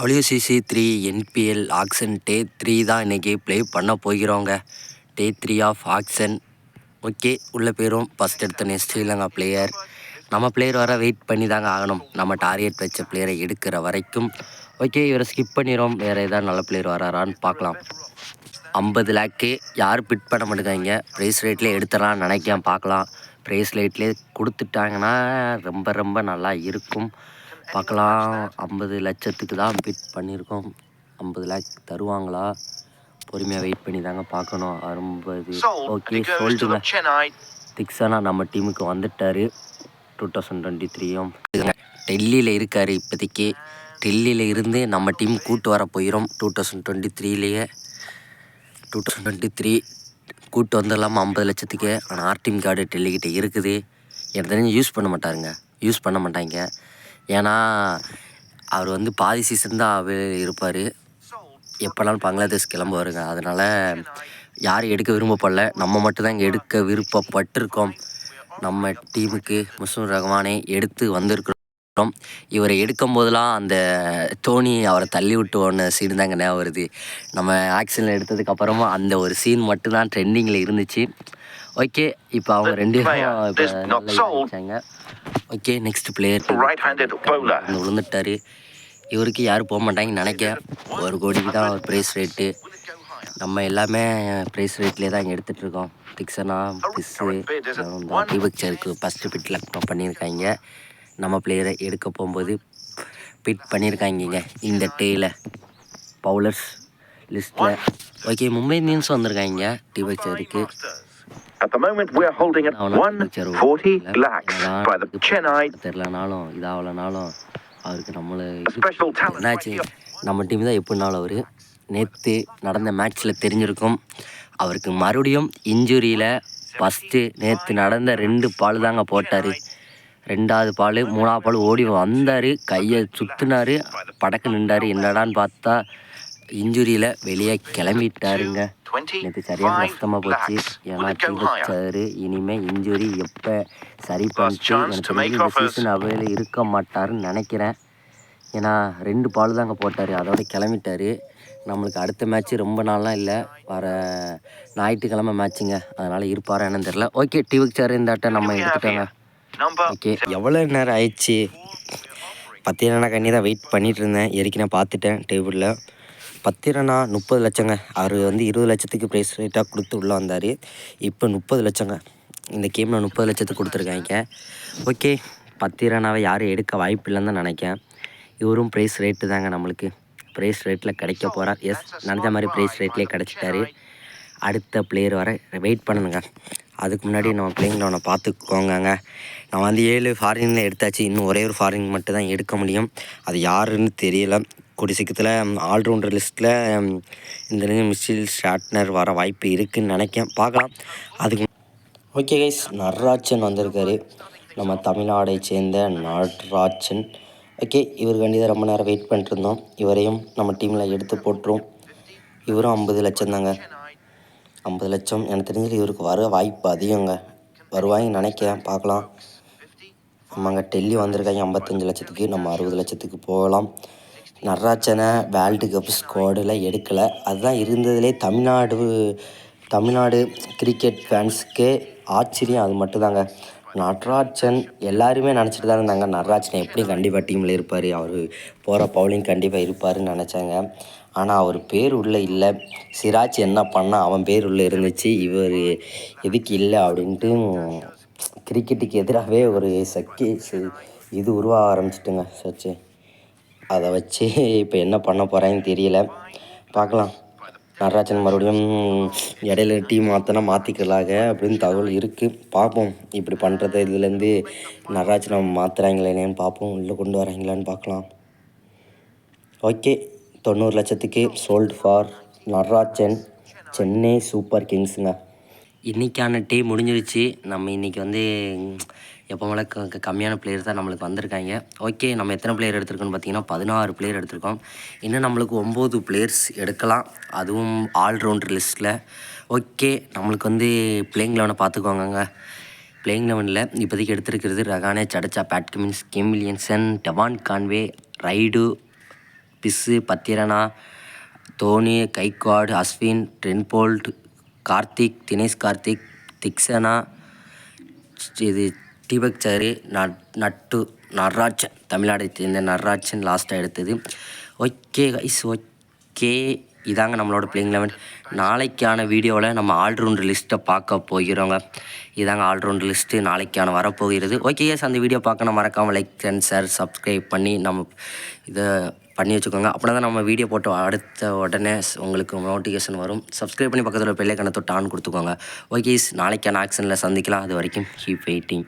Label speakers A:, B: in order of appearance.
A: WCC three NPL auction day three தான் இன்றைக்கி play பண்ண போகிறோங்க. Day three of auction okay உள்ளே போயிரும். ஃபஸ்ட் எடுத்தோன்னே ஸ்ரீலங்கா பிளேயர் நம்ம பிளேயர் வர வெயிட் பண்ணி தாங்க ஆகணும். நம்ம டார்கெட் வச்ச பிளேயரை எடுக்கிற வரைக்கும். ஓகே இவரை ஸ்கிப் பண்ணிடுறோம் வேறு ஏதாவது நல்ல பிளேயர் வராரான்னு பார்க்கலாம். ஐம்பது லேக்கு யாரும் பிட் பண்ண மாட்டேங்க ப்ரைஸ் ரேட்லேயே எடுத்துடலாம் நினைக்காம பார்க்கலாம். ப்ரைஸ் ரேட்லேயே கொடுத்துட்டாங்கன்னா ரொம்ப ரொம்ப நல்லா இருக்கும். பார்க்கலாம். ஐம்பது லட்சத்துக்கு தான் பிட் பண்ணியிருக்கோம். ஐம்பது லேக் தருவாங்களா? பொறுமையாக வெயிட் பண்ணி தாங்க பார்க்கணும்.
B: and
A: okay சொல்லிட்டுங்க. திக்ஸானா நம்ம டீமுக்கு வந்துட்டார். டூ தௌசண்ட் டுவெண்ட்டி த்ரீயும் டெல்லியில் இருக்கார் இப்போதைக்கு. டெல்லியில் இருந்து நம்ம டீம் கூட்டு வர போயிடும் டூ தௌசண்ட் டுவெண்ட்டி த்ரீலேயே டூ தௌசண்ட் டுவெண்ட்டி த்ரீ கூட்டு வந்துடலாமா? ஐம்பது லட்சத்துக்கு. ஆனால் ஆர்டிஎம் கார்டு டெல்லிக்கிட்ட இருக்குது. எனக்கு தெரிஞ்சு யூஸ் பண்ண மாட்டாருங்க. யூஸ் பண்ண மாட்டாங்க. ஏன்னா அவர் வந்து பாதி சீசன் தான் அவர் இருப்பார். எப்போனாலும் பங்களாதேஷ் கிளம்புவாருங்க அதனால் யாரும் எடுக்க விரும்பப்படல. நம்ம மட்டும்தான் இங்கே எடுக்க விருப்பப்பட்டிருக்கோம். நம்ம டீமுக்கு முஸ்லிம் ரஹ்மானை எடுத்து வந்திருக்கிறோம். இவரை எடுக்கும் போதெல்லாம் அந்த தோனி அவரை தள்ளி விட்டு ஒன்று சீன் தாங்க ஞாபகம் வருது. நம்ம ஆக்ஷனில் எடுத்ததுக்கு அப்புறமா அந்த ஒரு சீன் மட்டும்தான் ட்ரெண்டிங்கில் இருந்துச்சு. ஓகே இப்போ அவங்க ரெண்டு பேரும் இப்போ okay next player
B: Right-handed bowler.
A: வந்து விழுந்துட்டாரு. இவருக்கு யாரும் போக மாட்டாங்கன்னு நினைக்கிறேன் ஒரு கோடிக்கு தான் ஒரு ப்ரைஸ் ரேட்டு நம்ம எல்லாமே ப்ரைஸ் ரேட்லேயே தான் இங்கே எடுத்துகிட்டு இருக்கோம். டிக்ஸனா பிஸ்ஸு டிபக்சருக்கு ஃபஸ்ட்டு பிட்டில் பண்ணியிருக்காங்க. நம்ம பிளேயரை எடுக்க போகும்போது பிட் பண்ணியிருக்காங்க இந்த டேயில் பவுலர்ஸ் லிஸ்ட்டில் ஓகே மும்பை இந்தியன்ஸ் வந்திருக்காங்க டிபக்சருக்கு
B: At the moment, we're holding at 140 lakhs by the Chennai.
A: தெரிலனாலும் இதாகலனாலும் அவருக்கு நம்மளை. என்னாச்சு? நம்ம டீம் தான் எப்படினாலும் அவர். நேற்று நடந்த மேட்ச்சில் தெரிஞ்சிருக்கும். அவருக்கு மறுபடியும் இன்ஜுரியில் ஃபஸ்ட்டு நேற்று நடந்த ரெண்டு பால் தாங்க போட்டார். ரெண்டாவது பால் மூணாவது பால் ஓடி வந்தார். கையை சுற்றுனாரு படக்கு நின்றார். என்னடான்னு பார்த்தா இன்ஜுரியில் வெளியே கிளம்பிட்டாருங்க. நேற்று சரியான
B: 25
A: கஷ்டமாக போச்சு. ஏன்னா? வச்சாரு இனிமேல் இன்ஜுரி எப்போ சரி பண்ணிட்டு எனக்கு இந்த. சீசன் அவையில் இருக்க மாட்டாருன்னு நினைக்கிறேன். ஏன்னா ரெண்டு பால் தாங்க போட்டார். அதோட கிளம்பிட்டாரு. நம்மளுக்கு அடுத்த மேட்ச்சு ரொம்ப நாள்லாம் இல்லை. வர ஞாயிற்றுக்கிழமை மேட்ச்சுங்க அதனால் இருப்பாரா என்னன்னு தெரில ஓகே டிவிக் சார் இந்த ஆட்டம் நம்ம எடுத்துட்டோங்க. ஓகே எவ்வளோ நேரம் ஆயிடுச்சு? பத்திரனா கண்ணி தான் வெயிட் பண்ணிட்டு இருந்தேன். ஏற்கனவே பார்த்துட்டேன் டேபிளில் பத்திரனா? முப்பது லட்சங்க. அவர் வந்து இருபது லட்சத்துக்கு ப்ரைஸ் ரேட்டாக கொடுத்து உள்ளே வந்தார். இப்போ முப்பது லட்சங்க. இந்த கேமில் முப்பது லட்சத்துக்கு கொடுத்துருக்காங்க. ஓகே பத்திரனாவை யாரும் எடுக்க வாய்ப்பு இல்லைன்னு தான் நினைக்கிறேன். இவரும் ப்ரைஸ் ரேட்டு தாங்க நம்மளுக்கு. ப்ரைஸ் ரேட்டில் கிடைக்க போகிறார் எஸ் நினச்ச மாதிரி ப்ரைஸ் ரேட்லேயே கிடச்சிட்டாரு. அடுத்த பிளேயர் வர வெயிட் பண்ணணுங்க அதுக்கு முன்னாடி நம்ம பிளேயிங் ஒன்று பார்த்துக்கோங்க நான் வந்து ஏழு ஃபாரினில் எடுத்தாச்சு. இன்னும் ஒரே ஒரு ஃபாரின் மட்டும் தான் எடுக்க முடியும். அது யாருன்னு தெரியல. கூடிய சீக்கிரத்தில் ஆல்ரவுண்டர் லிஸ்ட்டில் இந்த மிஸ்டில் ஷாட்னர் வர வாய்ப்பு இருக்குன்னு நினைக்கேன் பார்க்கலாம். அதுக்கு ஓகே கைஸ் நட்ராஜன் வந்திருக்காரு. நம்ம தமிழ்நாடை சேர்ந்த நட்ராஜன். ஓகே இவருக்காண்டி தான் ரொம்ப நேரம் வெயிட் பண்ணிட்டுருந்தோம் இவரையும் நம்ம டீமில் எடுத்து போட்டுரும். இவரும் ஐம்பது லட்சம் தாங்க. ஐம்பது லட்சம் எனக்கு தெரிஞ்சது இவருக்கு வர வாய்ப்பு அதிகங்க. வருவாங்கன்னு நினைக்கிறேன். பார்க்கலாம். ஆமாங்க டெல்லி வந்திருக்காங்க ஐம்பத்தஞ்சு லட்சத்துக்கு. நம்ம அறுபது லட்சத்துக்கு போகலாம். நடராஜனை வேர்ல்டு கப் ஸ்குவாடில் எடுக்கலை. அதுதான் இருந்ததுலே தமிழ்நாடு தமிழ்நாடு கிரிக்கெட் ஃபேன்ஸுக்கே ஆச்சரியம். அது மட்டும்தாங்க. நடராஜன் எல்லாருமே நினச்சிட்டு தான் இருந்தாங்க. நட்ராஜன் எப்படி கண்டிப்பாக டீமில் இருப்பார்? அவர் போகிற பவுலிங் கண்டிப்பாக இருப்பாருன்னு நினச்சாங்க. ஆனால் அவர் பேர் உள்ளே இல்லை. சிராஜ் என்ன பண்ணால் அவன் பேர் உள்ளே இருந்துச்சு. இவர் எதுக்கு இல்லை அப்படின்ட்டு கிரிக்கெட்டுக்கு எதிராகவே ஒரு சக்கி இது உருவாக ஆரம்பிச்சிட்டுங்க சச்சு அதை வச்சு இப்போ என்ன பண்ண போகிறாங்கன்னு தெரியல. பார்க்கலாம். நடராஜன் மறுபடியும் இடையில டீம் மாற்றினா மாற்றிக்கலாக அப்படின்னு தகவல் இருக்குது பார்ப்போம். இப்படி பண்ணுறது இதுலேருந்து நடராஜனை மாற்றுறாங்களேன்னு பார்ப்போம். உள்ளே கொண்டு வராங்களான்னு பார்க்கலாம். ஓகே. தொண்ணூறு லட்சத்துக்கு sold for Natarajan Chennai super கிங்ஸுங்க. இன்றைக்கான டே முடிஞ்சிருச்சு. நம்ம இன்றைக்கி வந்து எப்போ மேலே க கம்மியான பிளேயர் தான் நம்மளுக்கு வந்திருக்காங்க. ஓகே நம்ம எத்தனை பிளேயர் எடுத்திருக்கோம்னு பார்த்தீங்கன்னா பதினாறு பிளேயர் எடுத்திருக்கோம். இன்னும் நம்மளுக்கு ஒம்பது பிளேயர்ஸ் எடுக்கலாம். அதுவும் ஆல்ரவுண்டர் லிஸ்ட்டில் ஓகே நம்மளுக்கு வந்து பிளேயிங் லெவனை பார்த்துக்கோங்க பிளேயிங் லெவனில் இப்போதைக்கு எடுத்திருக்கிறது ரகானே சடச்சா பேட் கமின்ஸ் டெவான் கான்வே ரைடு பிஸ்ஸு பத்திரனா தோனி கைக்வாட் அஸ்வின் ட்ரென்போல்ட் கார்த்திக் தினேஷ் கார்த்திக் திக்ஷனா இது தீபக் சாரி நட்டு நட்ராஜன் தமிழ்நாடை சேர்ந்த நட்ராஜன் லாஸ்ட்டாக எடுத்தது. ஓகே கைஸ் ஓகே இதாங்க நம்மளோட பிளேயிங் லெவன் நாளைக்கான வீடியோவில் நம்ம ஆல்ரவுண்டர் லிஸ்ட்டை பார்க்க போகிறோங்க. இதாங்க ஆல்ரவுண்டர் லிஸ்ட்டு நாளைக்கான வரப்போகிறது. ஓகே எஸ் அந்த வீடியோ பார்க்கணும் மறக்காமல் லைக் அண்ட் ஷேர் சப்ஸ்கிரைப் பண்ணி நம்ம இதை பண்ணி வச்சுக்கோங்க. அப்படின்னா தான் நம்ம வீடியோ போட்டு அடுத்த உடனே உங்களுக்கு நோட்டிஃபிகேஷன் வரும். சப்ஸ்கிரைப் பண்ணி பக்கத்தில் பெல்லைக்கனை தொட்டு ஆன் கொடுத்துக்கோங்க. ஓகே நாளைக்கான ஆக்ஷனில் சந்திக்கலாம். அது வரைக்கும் கீப் வெயிட்டிங்